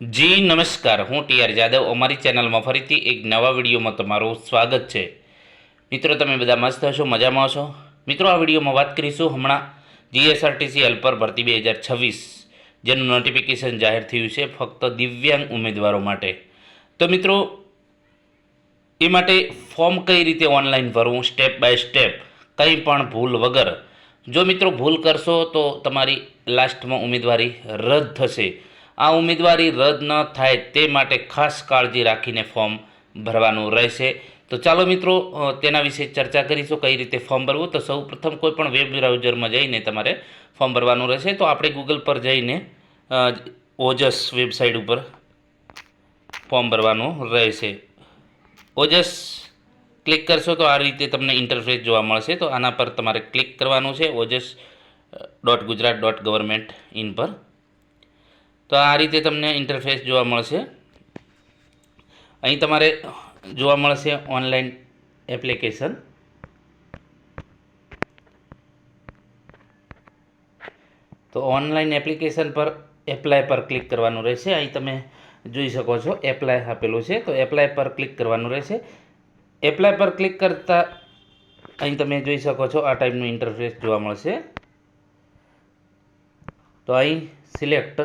જી, નમસ્કાર. હું ટીઆર જાદવ. અમારી ચેનલમાં ફરીથી એક નવા વિડીયોમાં તમારું સ્વાગત છે. મિત્રો, તમે બધા મસ્ત હશો? મજામાં હશો? મિત્રો, આ વિડીયોમાં વાત કરીશું હમણાં જીએસઆરટીસી હેલ્પર ભરતી બે હજાર છવ્વીસ જેનું નોટિફિકેશન જાહેર થયું છે ફક્ત દિવ્યાંગ ઉમેદવારો માટે. તો મિત્રો, એ માટે ફોર્મ કઈ રીતે ઓનલાઈન ભરવું? સ્ટેપ બાય સ્ટેપ કંઈ પણ ભૂલ વગર. જો મિત્રો ભૂલ કરશો તો તમારી લાસ્ટમાં ઉમેદવારી રદ થશે. આ ઉમેદવારી રદ ન થાય તે માટે ખાસ કાળજી રાખીને ફોર્મ ભરવાનું રહેશે. તો ચાલો મિત્રો તેના વિશે ચર્ચા કરીશું, કઈ રીતે ફોર્મ ભરવું. તો સૌ પ્રથમ કોઈ વેબ બ્રાઉઝરમાં જઈને તમારે ફોર્મ ભરવાનું રહેશે. તો આપણે ગૂગલ પર જઈને ઓજસ વેબસાઇટ ઉપર ફોર્મ ભરવાનું રહેશે. ઓજસ ક્લિક કરશો તો આ રીતે તમને ઇન્ટરફેસ જોવા મળશે. તો આના પર તમારે ક્લિક કરવાનું છે, Ojas dot Gujarat dot government in પર. તો આ રીતે તમને ઇન્ટરફેસ જોવા મળશે. અહીં તમારે જોવા મળશે ઓનલાઈન એપ્લિકેશન તો ઓનલાઈન એપ્લિકેશન પર એપ્લાય પર ક્લિક કરવાનું રહેશે. અહીં તમે જોઈ શકો છો એપ્લાય આપેલું છે. તો એપ્લાય પર ક્લિક કરવાનું રહેશે. એપ્લાય પર ક્લિક કરતા અહીં તમે જોઈ શકો છો, આ ટાઈપનું ઇન્ટરફેસ જોવા મળશે. તો અહીં સિલેક્ટ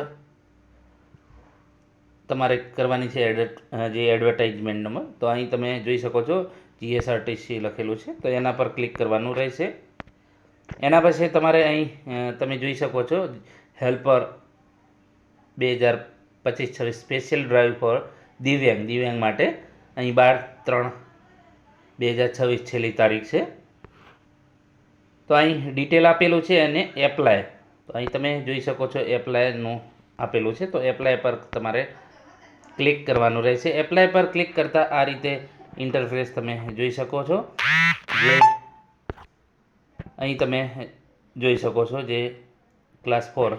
તમારે કરવાની છે એડવર્ટ જે એડવર્ટાઇઝમેન્ટ નંબર. તો અહીં તમે જોઈ શકો છો જીએસઆરટીસી લખેલું છે. તો એના પર ક્લિક કરવાનું રહેશે. એના પછી તમારે અહીં તમે જોઈ શકો છો હેલ્પર બે હજાર પચીસ છવ્વીસ સ્પેશિયલ ડ્રાઈવ ફોર દિવ્યાંગ. દિવ્યાંગ માટે અહીં બાર ત્રણ બે હજાર છવ્વીસ છેલ્લી તારીખ છે. તો અહીં ડિટેલ આપેલું છે અને એપ્લાય તો અહીં તમે જોઈ શકો છો એપ્લાયનું આપેલું છે. તો એપ્લાય પર તમારે ક્લિક કરવાનું રહેશે. એપ્લાય પર ક્લિક કરતાં આ રીતે ઇન્ટરફેસ તમે જોઈ શકો છો. જે અહીં તમે જોઈ શકો છો જે ક્લાસ ફોર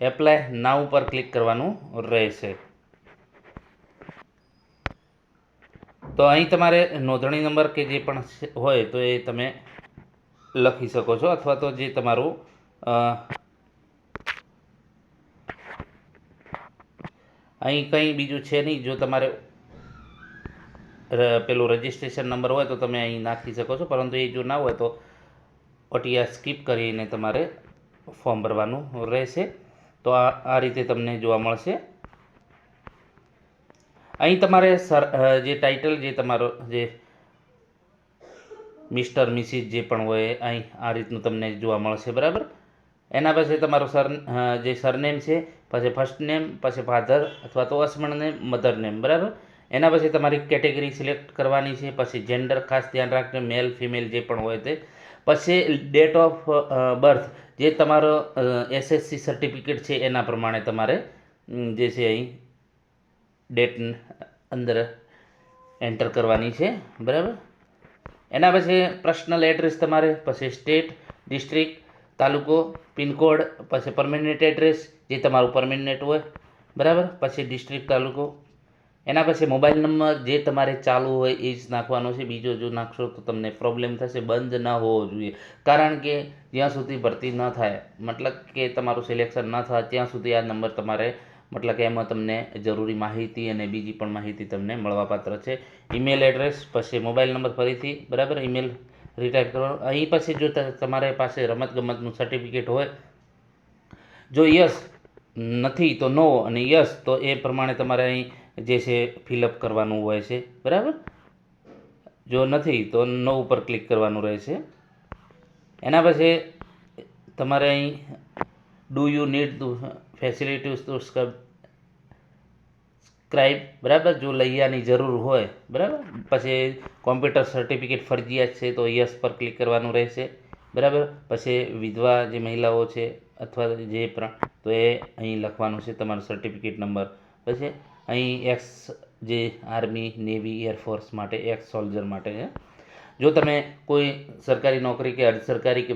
એપ્લાય નાવ પર ક્લિક કરવાનું રહેશે. તો અહીં તમારે નોંધણી નંબર કે જે પણ હોય તો એ તમે લખી શકો છો અથવા તો જે તમારું અહીં કંઈ બીજું છે નહીં. જો તમારે પેલું રજિસ્ટ્રેશન નંબર હોય તો તમે અહીં નાખી શકો છો. પરંતુ એ જો ના હોય તો ઓટીઆર સ્કીપ કરીને તમારે ફોર્મ ભરવાનું રહેશે. તો આ આ રીતે તમને જોવા મળશે. અહીં તમારે સર જે ટાઇટલ જે તમારો, જે મિસ્ટર મિસિસ જે પણ હોય, અહીં આ રીતનું તમને જોવા મળશે. બરાબર? એના પછી તમારો સર જે સરનેમ છે, પછી ફર્સ્ટ નેમ પછી ફાધર અથવા તો હસબન્ડ નેમ મધર નેમ બરાબર? એના પછી તમારી કેટેગરી સિલેક્ટ કરવાની છે, પછી જેન્ડર ખાસ ધ્યાન રાખજો મેલ ફિમેલ જે પણ હોય તે. પછી ડેટ ઓફ બર્થ જે તમારો એસએસસી સર્ટિફિકેટ છે, એના પ્રમાણે તમારે જે છે અહીં ડેટ અંદર એન્ટર કરવાની છે, બરાબર? એના પછી પર્સનલ એડ્રેસ તમારે, પછી સ્ટેટ ડિસ્ટ્રિક્ટ તાલુકો, પિનકોડ, પછી પરમેનન્ટ એડ્રેસ જે તમારું પરમેનન્ટ હોય, બરાબર? પછી ડિસ્ટ્રિક્ટ તાલુકો. એના પછી મોબાઈલ નંબર જે તમારે ચાલુ હોય એ જ નાખવાનો છે. બીજો જો નાખશો તો તમને પ્રોબ્લેમ થશે. બંધ ન હોવો જોઈએ. કારણ કે જ્યાં સુધી ભરતી ન થાય, મતલબ કે તમારું સિલેક્શન ન થાય, ત્યાં સુધી આ નંબર તમારે, મતલબ કે એમાં તમને જરૂરી માહિતી અને બીજી પણ માહિતી તમને મળવાપાત્ર છે. ઈમેલ એડ્રેસ પછી મોબાઈલ નંબર ફરીથી, બરાબર? ઈમેલ રીટાઈપ કરવાનું. અહીં પછી જો તમારી પાસે રમતગમતનું સર્ટિફિકેટ હોય, જો યસ નથી તો નો અને યસ તો એ પ્રમાણે તમારે અહીં જે છે ફિલઅપ કરવાનું હોય છે. બરાબર? જો નથી તો નો ઉપર ક્લિક કરવાનું રહેશે. એના પછી તમારે અહીં do you need facilities to scribe બરાબર? જો લૈયાની જરૂર હોય, બરાબર? પછી કોમ્પ્યુટર સર્ટિફિકેટ ફરજિયાત છે, તો યસ પર ક્લિક કરવાનું રહેશે, બરાબર? પછી વિધવા જે મહિલાઓ છે, અથવા જે પણ તો એ અહીં લખવાનું છે તમારો સર્ટિફિકેટ નંબર પછી અહીં એક્સ જે આર્મી નેવી એરફોર્સ માટે એક્સ સોલ્જર માટે જો તમે કોઈ સરકારી નોકરી કે અર્ધ સરકારી કે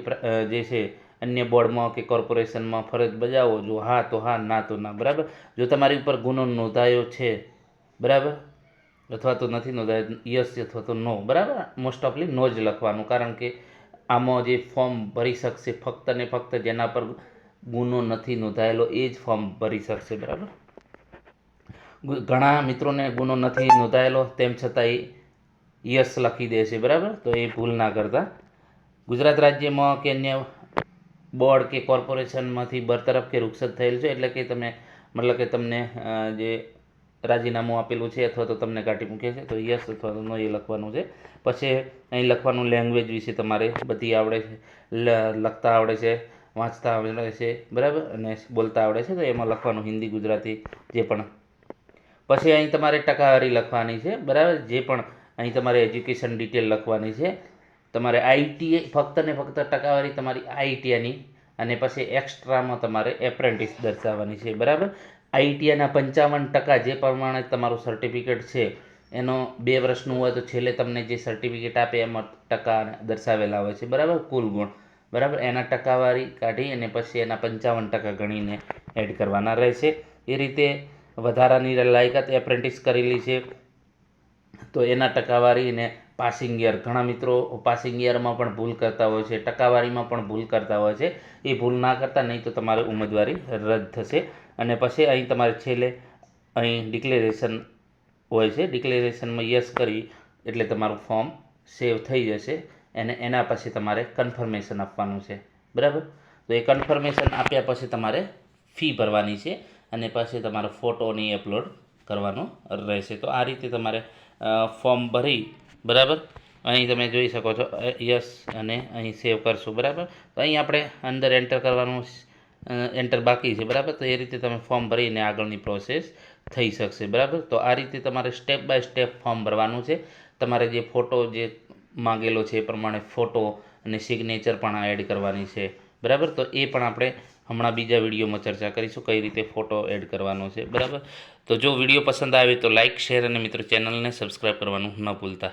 જે છે અન્ય બોર્ડમાં કે કોર્પોરેશનમાં ફરજ બજાવો, જો હા તો હા, ના તો ના, બરાબર? જો તમારી ઉપર ગુનો નોંધાયો છે, બરાબર? અથવા તો નથી નોંધાયો, યસ અથવા તો નો, બરાબર? મોસ્ટ ઓફલી નો જ લખવાનું, કારણ કે આમાં જે ફોર્મ ભરી શકશે ફક્ત ને ફક્ત જેના પર ગુનો નથી નોંધાયેલો, એ જ ફોર્મ ભરી શકશે, બરાબર? ઘણા મિત્રોને ગુનો નથી નોંધાયેલો, તેમ છતાંય યસ લખી દે છે, બરાબર? તો એ ભૂલ ના કરતા. ગુજરાત રાજ્યમાં કે અન્ય બોર્ડ કે કોર્પોરેશનમાંથી બરતરફ કે રૂખસત થયેલ છે, એટલે કે તમે, મતલબ કે તમને જે રાજીનામું આપેલું છે અથવા તો તમને કાઢી મૂકે છે, તો યસ અથવા તો નો એ લખવાનું છે. પછી અહીં લખવાનું લેંગ્વેજ વિશે તમારે બધી આવડે છે લખતા આવડે છે, વાંચતા આવડે છે, બરાબર? અને બોલતા આવડે છે, તો એમાં લખવાનું હિન્દી, ગુજરાતી જે પણ. પછી અહીં તમારે ટકાવારી લખવાની છે, બરાબર? જે પણ અહીં તમારે એજ્યુકેશન ડિટેલ લખવાની છે તમારે આઈટીઆઈ ફક્ત ને ફક્ત ટકાવારી તમારી આઈટીઆઈની અને પછી એક્સ્ટ્રામાં તમારે એપ્રેન્ટિસ દર્શાવવાની છે, બરાબર? આઈટીઆઈના પંચાવન ટકા જે પ્રમાણે તમારું સર્ટિફિકેટ છે, એનો બે વર્ષનું હોય તો છેલ્લે તમને જે સર્ટિફિકેટ આપે એમાં ટકા દર્શાવેલા હોય છે, બરાબર? કુલ ગુણ, બરાબર? એના ટકાવારી કાઢી અને પછી એના પંચાવન ટકા ગણીને એડ કરવાના રહેશે. એ રીતે વધારાની લાયકાત એપ્રેન્ટિસ કરેલી છે. તો એના ટકાવારી અને પાસિંગ યર. ઘણા મિત્રો પાસિંગ યરમાં પણ ભૂલ કરતા હોય છે, ટકાવારીમાં પણ ભૂલ કરતા હોય છે. એ ભૂલ ના કરતા નહીં તો તમારી ઉમેદવારી રદ થશે. અને પછી અહીં તમારે છેલ્લે અહીં ડિક્લેરેશન હોય છે. ડિક્લેરેશનમાં યસ કરી એટલે તમારું ફોર્મ સેવ થઈ જશે અને એના પછી તમારે કન્ફર્મેશન આપવાનું છે. બરાબર? તો એ કન્ફર્મેશન આપ્યા પછી તમારે ફી ભરવાની છે અને પછી તમારો ફોટોની અપલોડ કરવાનો રહેશે. તો આ રીતે તમારે ફોર્મ ભરી બરાબર? અહીં તમે જોઈ શકો છો યસ અને અહીં સેવ કરશું, બરાબર? તો અહીં આપણે અંદર એન્ટર કરવાનું એન્ટર બાકી છે, બરાબર? તો એ રીતે તમે ફોર્મ ભરીને આગળની પ્રોસેસ થઈ શકશે, બરાબર? તો આ રીતે તમારે સ્ટેપ બાય સ્ટેપ ફોર્મ ભરવાનું છે. તમારે જે ફોટો જે માંગેલો છે એ પ્રમાણે ફોટો અને સિગ્નેચર પણ એડ કરવાની છે, બરાબર? તો એ પણ આપણે હમણાં બીજા વિડીયોમાં ચર્ચા કરીશું, કઈ રીતે ફોટો એડ કરવાનો છે, બરાબર? તો જો વીડિયો પસંદ આવે તો લાઇક શેર અને મિત્રો ચેનલને સબસ્ક્રાઈબ કરવાનું ન ભૂલતા.